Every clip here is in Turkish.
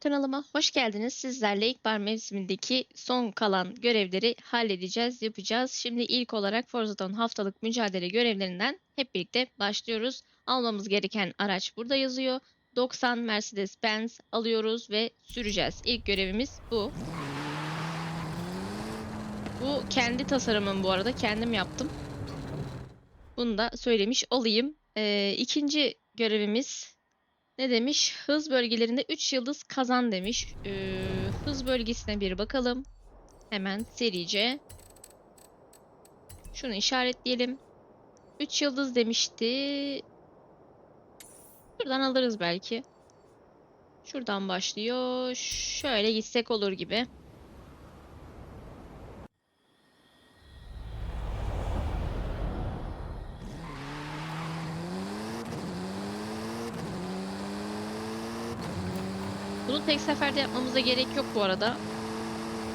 Kanalıma hoş geldiniz. Sizlerle ilkbahar mevsimindeki son kalan görevleri halledeceğiz, yapacağız. Şimdi ilk olarak Forza'dan haftalık mücadele görevlerinden hep birlikte başlıyoruz. Almamız gereken araç burada yazıyor. 90 Mercedes-Benz alıyoruz ve süreceğiz. İlk görevimiz bu. Bu kendi tasarımım bu arada. Kendim yaptım. Bunu da söylemiş olayım. Ee, ikinci görevimiz ne demiş? Hız bölgelerinde 3 yıldız kazan demiş. Ee, hız bölgesine bir bakalım. Hemen serice. Şunu işaretleyelim. 3 yıldız demişti. Şuradan alırız belki. Şuradan başlıyor. Şöyle gitsek olur gibi. Tek seferde yapmamıza gerek yok bu arada.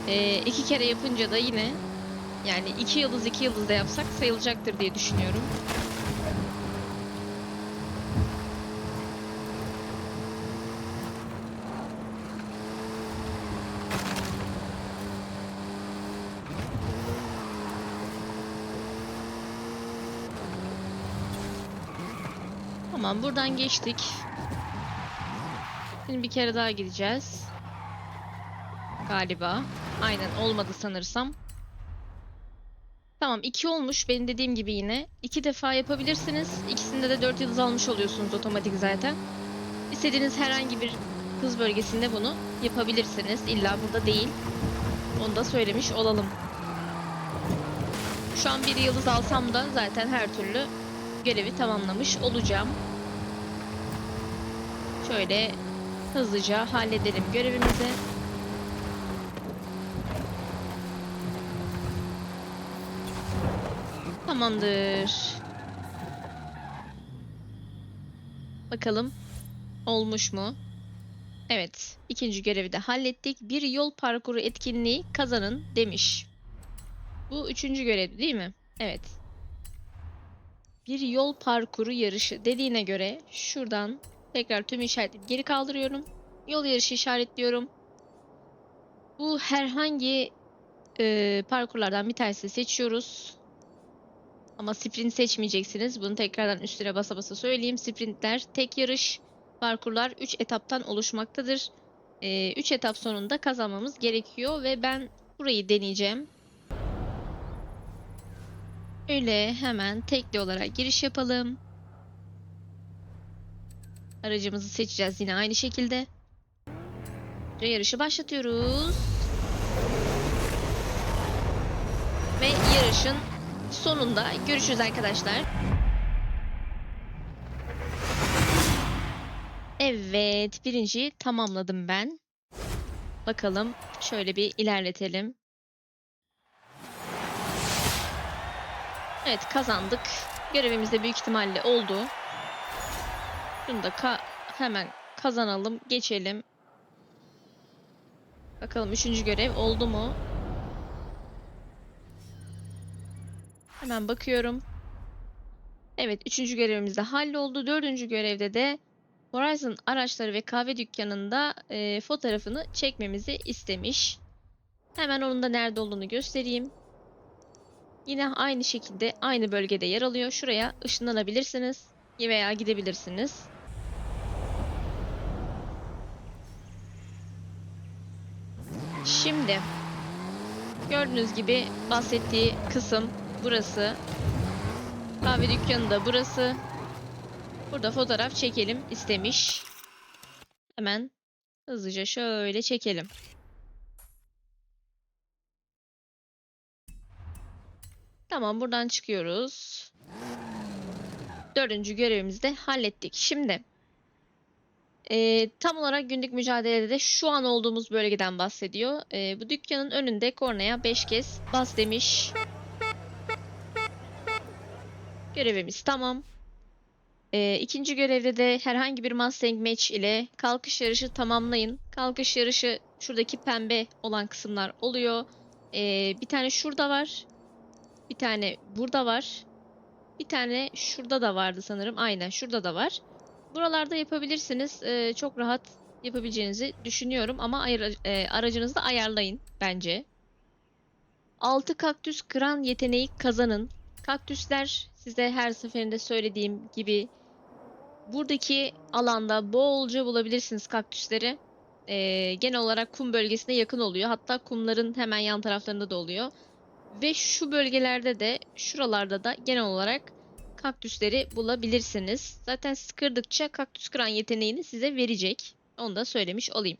Ee, iki kere yapınca da yine yani iki yıldız iki yıldız da yapsak sayılacaktır diye düşünüyorum. Tamam buradan geçtik. Şimdi bir kere daha gideceğiz. Galiba. Aynen olmadı sanırsam. Tamam iki olmuş benim dediğim gibi yine. İki defa yapabilirsiniz. İkisinde de 4 yıldız almış oluyorsunuz otomatik zaten. İstediğiniz herhangi bir hız bölgesinde bunu yapabilirsiniz. İlla burada değil. Onu da söylemiş olalım. Şu an bir yıldız alsam da zaten her türlü görevi tamamlamış olacağım. Şöyle hızlıca halledelim görevimizi. Tamamdır. Bakalım olmuş mu? Evet, ikinci görevi de hallettik. Bir yol parkuru etkinliği kazanın demiş. Bu üçüncü görev değil mi? Evet. Bir yol parkuru yarışı dediğine göre şuradan tekrar tüm işaretleri geri kaldırıyorum. Yol yarışı işaretliyorum. Bu herhangi e, parkurlardan bir tanesini seçiyoruz. Ama sprint seçmeyeceksiniz. Bunu tekrardan üstüne basa basa söyleyeyim. Sprintler tek yarış, parkurlar 3 etaptan oluşmaktadır. 3 etap sonunda kazanmamız gerekiyor ve ben burayı deneyeceğim. Öyle hemen tekli olarak giriş yapalım. Aracımızı seçeceğiz yine aynı şekilde. Ve yarışı başlatıyoruz. Ve yarışın sonunda görüşürüz arkadaşlar. Evet, birinciyi tamamladım ben. Bakalım, şöyle bir ilerletelim. Evet, kazandık. Görevimiz de büyük ihtimalle oldu. Şunu da ka hemen kazanalım, geçelim. Bakalım üçüncü görev oldu mu? Hemen bakıyorum. Evet, üçüncü görevimiz de halloldu. Dördüncü görevde de Horizon araçları ve kahve dükkanında e, fotoğrafını çekmemizi istemiş. Hemen onun da nerede olduğunu göstereyim. Yine aynı şekilde aynı bölgede yer alıyor. Şuraya ışınlanabilirsiniz veya gidebilirsiniz. Şimdi gördüğünüz gibi bahsettiği kısım burası. Kahve dükkanı da burası. Burada fotoğraf çekelim istemiş. Hemen hızlıca şöyle çekelim. Tamam buradan çıkıyoruz. Dördüncü görevimizi de hallettik. Şimdi e, tam olarak günlük mücadelede de şu an olduğumuz bölgeden bahsediyor. E, bu dükkanın önünde kornaya 5 kez bas demiş. Görevimiz tamam. E, ikinci görevde de herhangi bir Mustang Match ile kalkış yarışı tamamlayın. Kalkış yarışı şuradaki pembe olan kısımlar oluyor. E, bir tane şurada var. Bir tane burada var. Bir tane şurada da vardı sanırım. Aynen şurada da var. Buralarda yapabilirsiniz. Ee, çok rahat yapabileceğinizi düşünüyorum ama ayır, e, aracınızı da ayarlayın bence. 6 kaktüs kıran yeteneği kazanın. Kaktüsler size her seferinde söylediğim gibi buradaki alanda bolca bulabilirsiniz kaktüsleri. Ee, genel olarak kum bölgesine yakın oluyor. Hatta kumların hemen yan taraflarında da oluyor. Ve şu bölgelerde de şuralarda da genel olarak kaktüsleri bulabilirsiniz. Zaten siz kırdıkça kaktüs kıran yeteneğini size verecek. Onu da söylemiş olayım.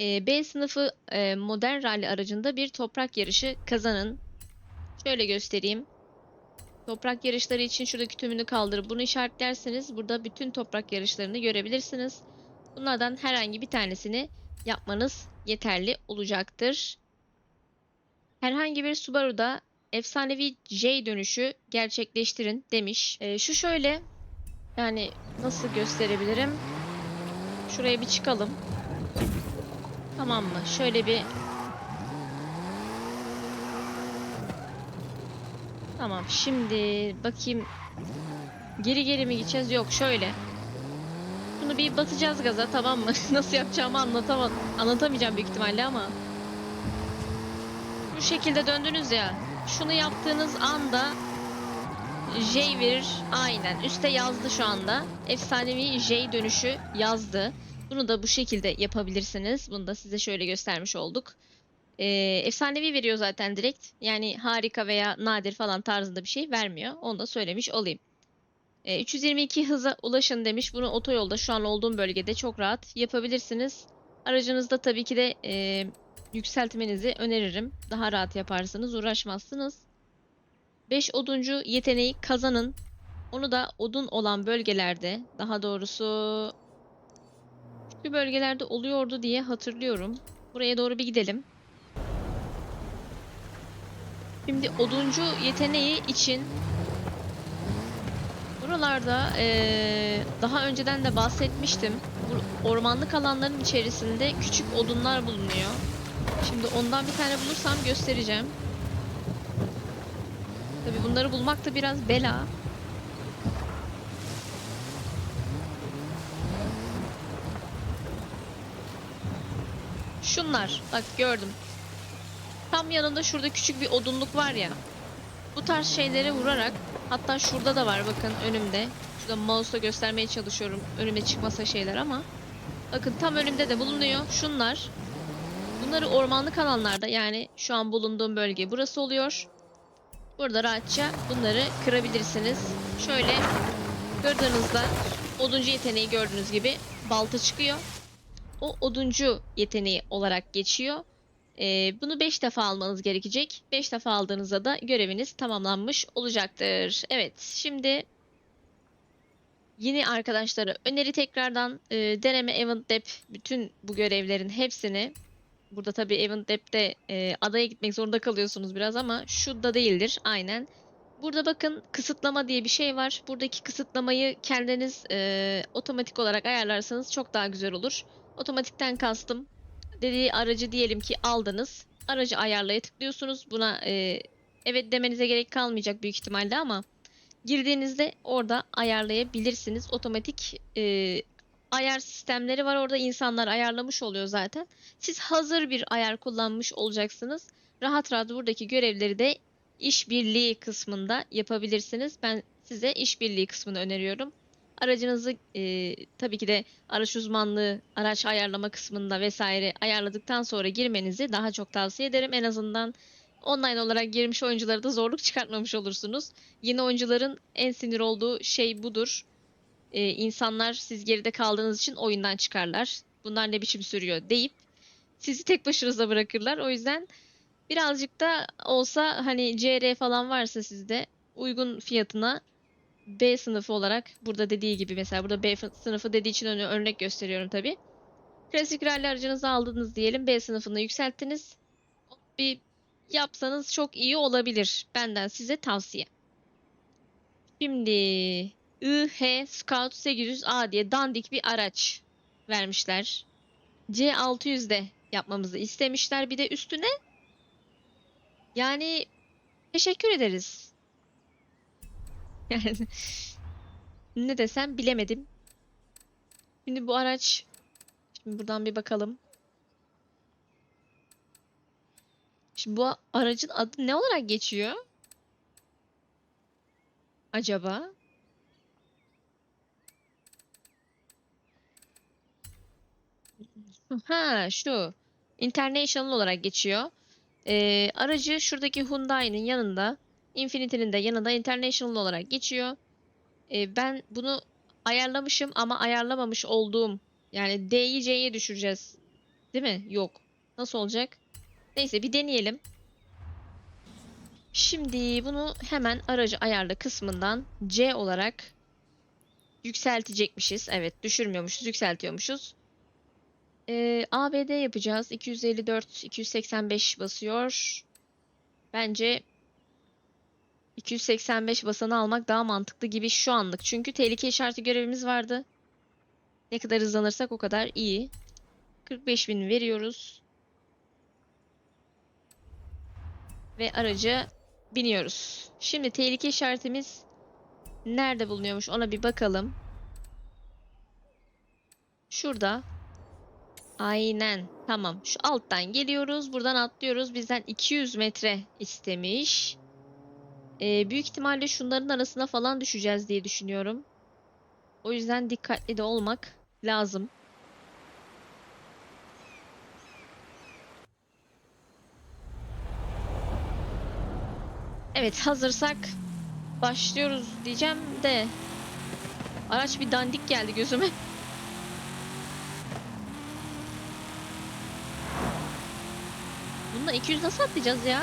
Ee, B sınıfı e, modern rally aracında bir toprak yarışı kazanın. Şöyle göstereyim. Toprak yarışları için şuradaki tümünü kaldırıp bunu işaretlerseniz burada bütün toprak yarışlarını görebilirsiniz. Bunlardan herhangi bir tanesini yapmanız yeterli olacaktır. Herhangi bir Subaru'da efsanevi J dönüşü gerçekleştirin demiş. Ee, şu şöyle yani nasıl gösterebilirim? Şuraya bir çıkalım. Tamam mı? Şöyle bir Tamam şimdi bakayım geri geri mi gideceğiz? Yok şöyle. Bunu bir batacağız gaza tamam mı? Nasıl yapacağımı anlatamam anlatamayacağım büyük ihtimalle ama. Bu şekilde döndünüz ya. Şunu yaptığınız anda J verir. Aynen. Üste yazdı şu anda. Efsanevi J dönüşü yazdı. Bunu da bu şekilde yapabilirsiniz. Bunu da size şöyle göstermiş olduk. Ee, efsanevi veriyor zaten direkt. Yani harika veya nadir falan tarzında bir şey vermiyor. Onu da söylemiş olayım. Ee, 322 hıza ulaşın demiş. Bunu otoyolda şu an olduğum bölgede çok rahat yapabilirsiniz. Aracınızda tabii ki de e, yükseltmenizi öneririm. Daha rahat yaparsınız, uğraşmazsınız. 5 oduncu yeteneği kazanın. Onu da odun olan bölgelerde, daha doğrusu şu bölgelerde oluyordu diye hatırlıyorum. Buraya doğru bir gidelim. Şimdi oduncu yeteneği için buralarda eee, daha önceden de bahsetmiştim. Bu ormanlık alanların içerisinde küçük odunlar bulunuyor. Şimdi ondan bir tane bulursam göstereceğim. Tabi bunları bulmak da biraz bela. Şunlar. Bak gördüm. Tam yanında şurada küçük bir odunluk var ya. Bu tarz şeylere vurarak hatta şurada da var bakın önümde. Şurada mouse'la göstermeye çalışıyorum. Önüme çıkmasa şeyler ama. Bakın tam önümde de bulunuyor. Şunlar. Bunları ormanlık alanlarda yani şu an bulunduğum bölge burası oluyor. Burada rahatça bunları kırabilirsiniz. Şöyle kırdığınızda oduncu yeteneği gördüğünüz gibi balta çıkıyor. O oduncu yeteneği olarak geçiyor. Ee, bunu 5 defa almanız gerekecek. 5 defa aldığınızda da göreviniz tamamlanmış olacaktır. Evet, şimdi yeni arkadaşlara öneri tekrardan e, deneme Event Dep bütün bu görevlerin hepsini burada tabii Event Dep'te e, adaya gitmek zorunda kalıyorsunuz biraz ama şu da değildir aynen. Burada bakın kısıtlama diye bir şey var. Buradaki kısıtlamayı kendiniz e, otomatik olarak ayarlarsanız çok daha güzel olur. Otomatikten kastım dediği aracı diyelim ki aldınız. Aracı ayarlaya tıklıyorsunuz. Buna e, evet demenize gerek kalmayacak büyük ihtimalle ama girdiğinizde orada ayarlayabilirsiniz. Otomatik e, ayar sistemleri var orada insanlar ayarlamış oluyor zaten. Siz hazır bir ayar kullanmış olacaksınız. Rahat rahat buradaki görevleri de işbirliği kısmında yapabilirsiniz. Ben size işbirliği kısmını öneriyorum. Aracınızı e, tabii ki de araç uzmanlığı, araç ayarlama kısmında vesaire ayarladıktan sonra girmenizi daha çok tavsiye ederim. En azından online olarak girmiş oyunculara da zorluk çıkartmamış olursunuz. Yeni oyuncuların en sinir olduğu şey budur. E, insanlar siz geride kaldığınız için oyundan çıkarlar. Bunlar ne biçim sürüyor deyip sizi tek başınıza bırakırlar. O yüzden birazcık da olsa hani CR falan varsa sizde uygun fiyatına B sınıfı olarak burada dediği gibi mesela burada B fı- sınıfı dediği için örnek gösteriyorum tabi. Klasik rally aracınızı aldınız diyelim B sınıfını yükselttiniz. Bir yapsanız çok iyi olabilir. Benden size tavsiye. Şimdi IH Scout 800A diye dandik bir araç vermişler. C600'de yapmamızı istemişler. Bir de üstüne yani teşekkür ederiz. Yani ne desem bilemedim. Şimdi bu araç Şimdi buradan bir bakalım. Şimdi bu aracın adı ne olarak geçiyor? Acaba? Ha şu. International olarak geçiyor. Ee, aracı şuradaki Hyundai'nin yanında, Infinity'nin de yanında International olarak geçiyor. Ee, ben bunu ayarlamışım ama ayarlamamış olduğum yani D'yi C'ye düşüreceğiz. Değil mi? Yok. Nasıl olacak? Neyse bir deneyelim. Şimdi bunu hemen aracı ayarlı kısmından C olarak yükseltecekmişiz. Evet düşürmüyormuşuz, yükseltiyormuşuz. Ee, ABD yapacağız. 254, 285 basıyor. Bence 285 basanı almak daha mantıklı gibi şu anlık. Çünkü tehlike işareti görevimiz vardı. Ne kadar hızlanırsak o kadar iyi. 45.000 veriyoruz. Ve araca biniyoruz. Şimdi tehlike işaretimiz nerede bulunuyormuş ona bir bakalım. Şurada. Aynen. Tamam. Şu alttan geliyoruz. Buradan atlıyoruz. Bizden 200 metre istemiş. Ee, büyük ihtimalle şunların arasına falan düşeceğiz diye düşünüyorum. O yüzden dikkatli de olmak lazım. Evet hazırsak başlıyoruz diyeceğim de araç bir dandik geldi gözüme. Bununla 200 nasıl atlayacağız ya?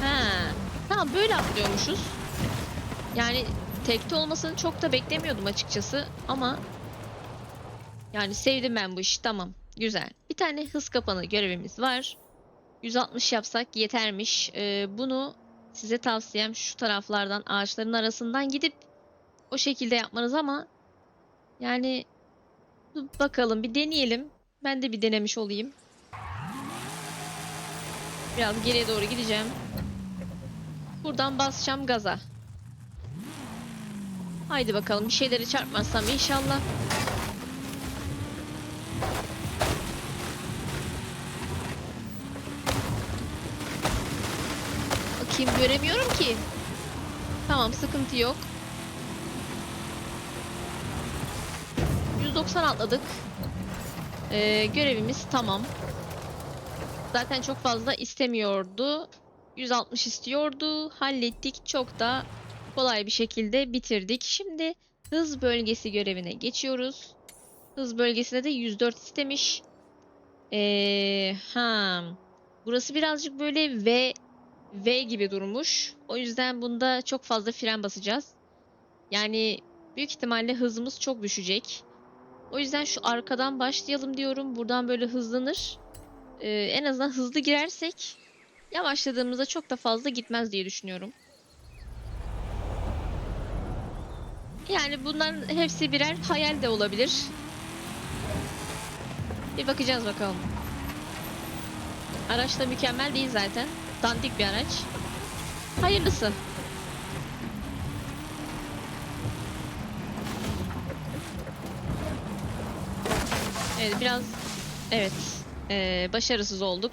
Ha, tamam böyle atlıyormuşuz. Yani tekte olmasını çok da beklemiyordum açıkçası ama yani sevdim ben bu işi tamam güzel. Bir tane hız kapanı görevimiz var. 160 yapsak yetermiş. Ee, bunu size tavsiyem şu taraflardan ağaçların arasından gidip o şekilde yapmanız ama yani bakalım bir deneyelim. Ben de bir denemiş olayım. Biraz geriye doğru gideceğim. Buradan basacağım gaza. Haydi bakalım bir şeyleri çarpmazsam inşallah. Bakayım göremiyorum ki. Tamam sıkıntı yok. 190 atladık. Ee, görevimiz tamam. Zaten çok fazla istemiyordu. 160 istiyordu. Hallettik. Çok da kolay bir şekilde bitirdik. Şimdi hız bölgesi görevine geçiyoruz. Hız bölgesinde de 104 istemiş. Ee, ha. Burası birazcık böyle V V gibi durmuş. O yüzden bunda çok fazla fren basacağız. Yani büyük ihtimalle hızımız çok düşecek. O yüzden şu arkadan başlayalım diyorum. Buradan böyle hızlanır. Ee, en azından hızlı girersek yavaşladığımızda çok da fazla gitmez diye düşünüyorum. Yani bunların hepsi birer hayal de olabilir. Bir bakacağız bakalım. Araç da mükemmel değil zaten. Dandik bir araç. Hayırlısı. Evet biraz evet eee, başarısız olduk.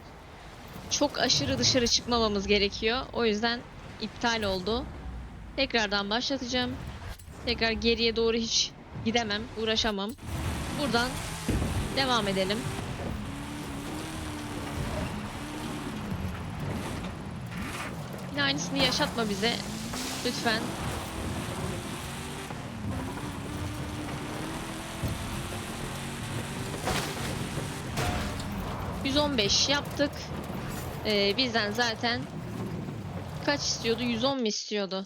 Çok aşırı dışarı çıkmamamız gerekiyor. O yüzden iptal oldu. Tekrardan başlatacağım. Tekrar geriye doğru hiç gidemem, uğraşamam. Buradan devam edelim. Yine aynısını yaşatma bize. Lütfen. ...115 yaptık. Ee, bizden zaten... ...kaç istiyordu? 110 mu istiyordu?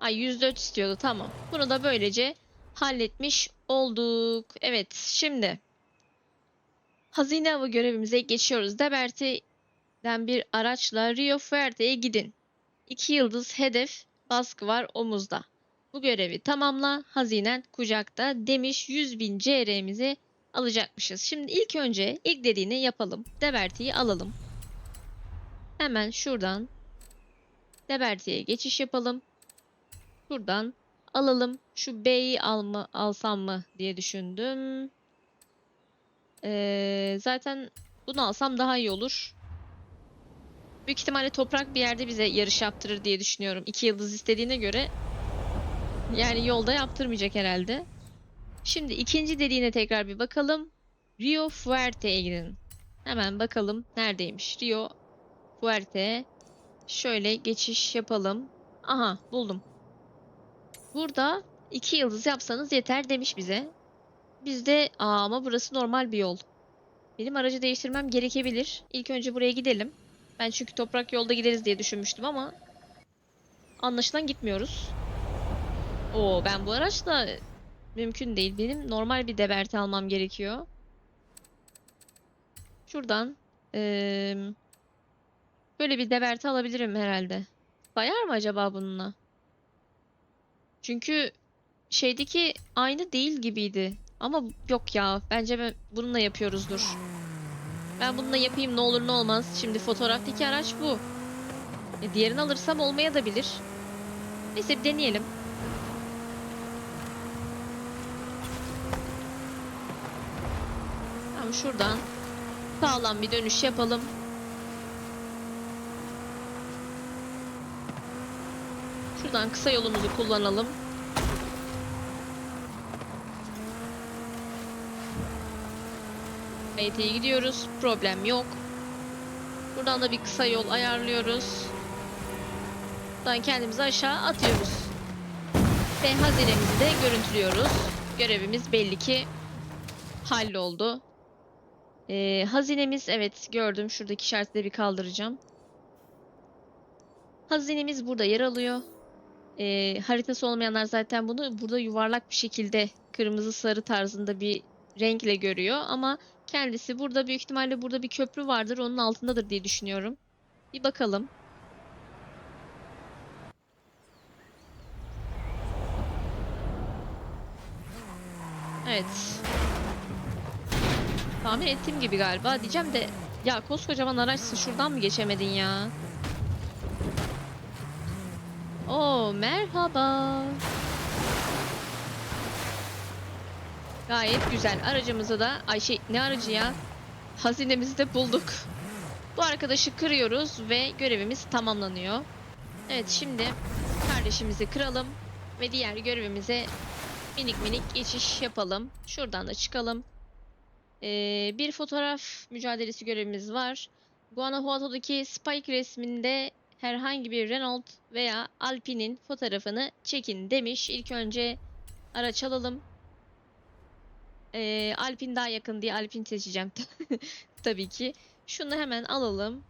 Ay 104 istiyordu tamam. Bunu da böylece halletmiş olduk. Evet şimdi... ...hazine avı görevimize geçiyoruz. Deberti'den bir araçla Rio Fuerte'ye gidin. 2 yıldız hedef baskı var omuzda. Bu görevi tamamla hazinen kucakta demiş 100.000 CR'mizi alacakmışız. Şimdi ilk önce ilk dediğini yapalım. Deberti'yi alalım. Hemen şuradan Deberti'ye geçiş yapalım. Şuradan alalım. Şu B'yi alma, alsam mı diye düşündüm. Ee, zaten bunu alsam daha iyi olur. Büyük ihtimalle toprak bir yerde bize yarış yaptırır diye düşünüyorum. İki yıldız istediğine göre yani yolda yaptırmayacak herhalde. Şimdi ikinci dediğine tekrar bir bakalım. Rio Fuerte'ye gidin. Hemen bakalım neredeymiş. Rio Fuerte. Şöyle geçiş yapalım. Aha buldum. Burada iki yıldız yapsanız yeter demiş bize. Bizde aa ama burası normal bir yol. Benim aracı değiştirmem gerekebilir. İlk önce buraya gidelim. Ben çünkü toprak yolda gideriz diye düşünmüştüm ama anlaşılan gitmiyoruz. Oo ben bu araçla mümkün değil. Benim normal bir deberti almam gerekiyor. Şuradan eee, böyle bir deberti alabilirim herhalde. Bayar mı acaba bununla? Çünkü şeydeki aynı değil gibiydi. Ama yok ya. Bence ben bununla yapıyoruzdur. Ben bununla yapayım ne olur ne olmaz. Şimdi fotoğraftaki araç bu. E, diğerini alırsam olmaya da bilir. Neyse bir deneyelim. Tamam şuradan sağlam bir dönüş yapalım. Şuradan kısa yolumuzu kullanalım. İyi gidiyoruz. Problem yok. Buradan da bir kısa yol ayarlıyoruz. Buradan kendimizi aşağı atıyoruz. Ve hazinemizi de görüntülüyoruz. Görevimiz belli ki halloldu. Ee, hazinemiz evet gördüm. Şuradaki işareti de bir kaldıracağım. Hazinemiz burada yer alıyor. Ee, haritası olmayanlar zaten bunu burada yuvarlak bir şekilde kırmızı sarı tarzında bir renkle görüyor ama kendisi burada büyük ihtimalle burada bir köprü vardır onun altındadır diye düşünüyorum. Bir bakalım. Evet. Tahmin ettiğim gibi galiba. Diyeceğim de ya koskocaman araçsın şuradan mı geçemedin ya? Oo merhaba. Gayet güzel. Aracımızı da ay şey ne aracı ya? Hazinemizi de bulduk. Bu arkadaşı kırıyoruz ve görevimiz tamamlanıyor. Evet şimdi kardeşimizi kıralım ve diğer görevimize minik minik geçiş yapalım. Şuradan da çıkalım. Ee, bir fotoğraf mücadelesi görevimiz var. Guanajuato'daki Spike resminde herhangi bir Renault veya Alpine'in fotoğrafını çekin demiş. İlk önce araç alalım. Ee, Alpine daha yakın diye Alpine seçeceğim. Tabii ki. Şunu hemen alalım.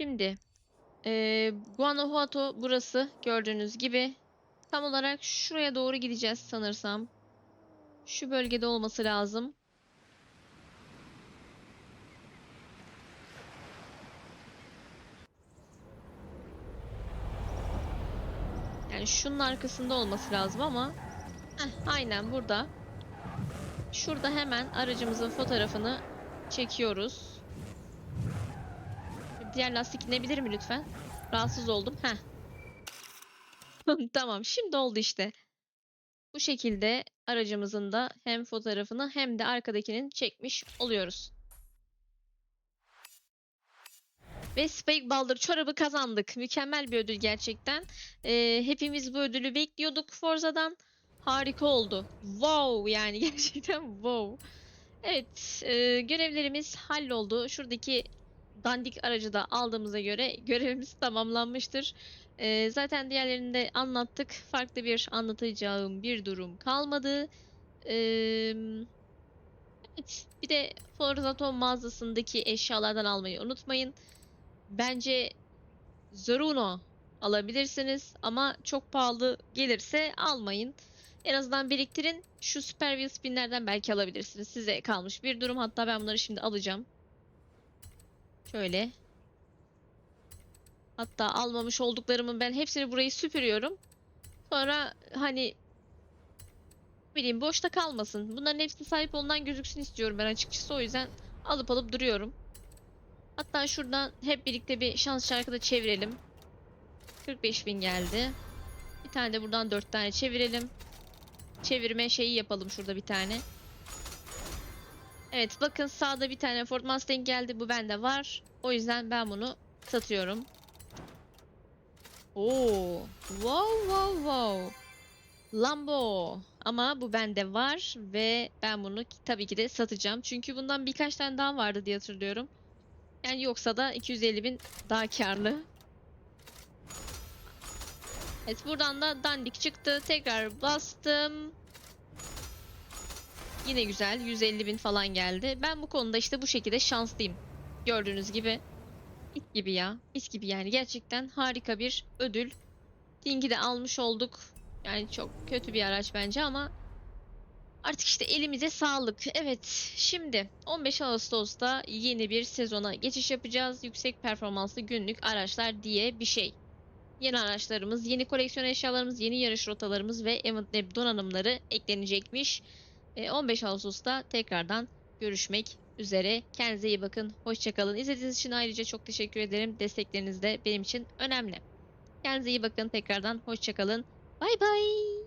Şimdi ee, Guanajuato burası gördüğünüz gibi. Tam olarak şuraya doğru gideceğiz sanırsam. Şu bölgede olması lazım. Yani şunun arkasında olması lazım ama Heh, aynen burada. Şurada hemen aracımızın fotoğrafını çekiyoruz. Diğer lastik inebilir mi lütfen? Rahatsız oldum. Heh. Tamam, şimdi oldu işte. Bu şekilde aracımızın da hem fotoğrafını hem de arkadakinin çekmiş oluyoruz. Ve Spike Baldır çorabı kazandık. Mükemmel bir ödül gerçekten. Ee, hepimiz bu ödülü bekliyorduk Forza'dan. Harika oldu. Wow yani gerçekten wow. Evet e, görevlerimiz halloldu. Şuradaki dandik aracı da aldığımıza göre görevimiz tamamlanmıştır. E, zaten diğerlerini de anlattık. Farklı bir anlatacağım bir durum kalmadı. E, evet bir de Forzaton mağazasındaki eşyalardan almayı unutmayın. Bence Zoruno alabilirsiniz ama çok pahalı gelirse almayın. En azından biriktirin. Şu Super Wheel Spin'lerden belki alabilirsiniz. Size kalmış bir durum. Hatta ben bunları şimdi alacağım. Şöyle. Hatta almamış olduklarımın ben hepsini burayı süpürüyorum. Sonra hani bileyim boşta kalmasın. Bunların hepsine sahip olunan gözüksün istiyorum ben açıkçası. O yüzden alıp alıp duruyorum. Hatta şuradan hep birlikte bir şans şarkı çevirelim. 45 bin geldi. Bir tane de buradan 4 tane çevirelim. Çevirme şeyi yapalım şurada bir tane. Evet bakın sağda bir tane Ford Mustang geldi. Bu bende var. O yüzden ben bunu satıyorum. Oo, wow wow wow. Lambo. Ama bu bende var ve ben bunu tabii ki de satacağım. Çünkü bundan birkaç tane daha vardı diye hatırlıyorum. Yani yoksa da 250 bin daha karlı. Evet buradan da dandik çıktı. Tekrar bastım. Yine güzel. 150 bin falan geldi. Ben bu konuda işte bu şekilde şanslıyım. Gördüğünüz gibi. Mis gibi ya. Mis gibi yani. Gerçekten harika bir ödül. Link'i de almış olduk. Yani çok kötü bir araç bence ama artık işte elimize sağlık. Evet şimdi 15 Ağustos'ta yeni bir sezona geçiş yapacağız. Yüksek performanslı günlük araçlar diye bir şey. Yeni araçlarımız, yeni koleksiyon eşyalarımız, yeni yarış rotalarımız ve Event Lab donanımları eklenecekmiş. E, 15 Ağustos'ta tekrardan görüşmek üzere. Kendinize iyi bakın. Hoşçakalın. İzlediğiniz için ayrıca çok teşekkür ederim. Destekleriniz de benim için önemli. Kendinize iyi bakın. Tekrardan hoşçakalın. Bay bay.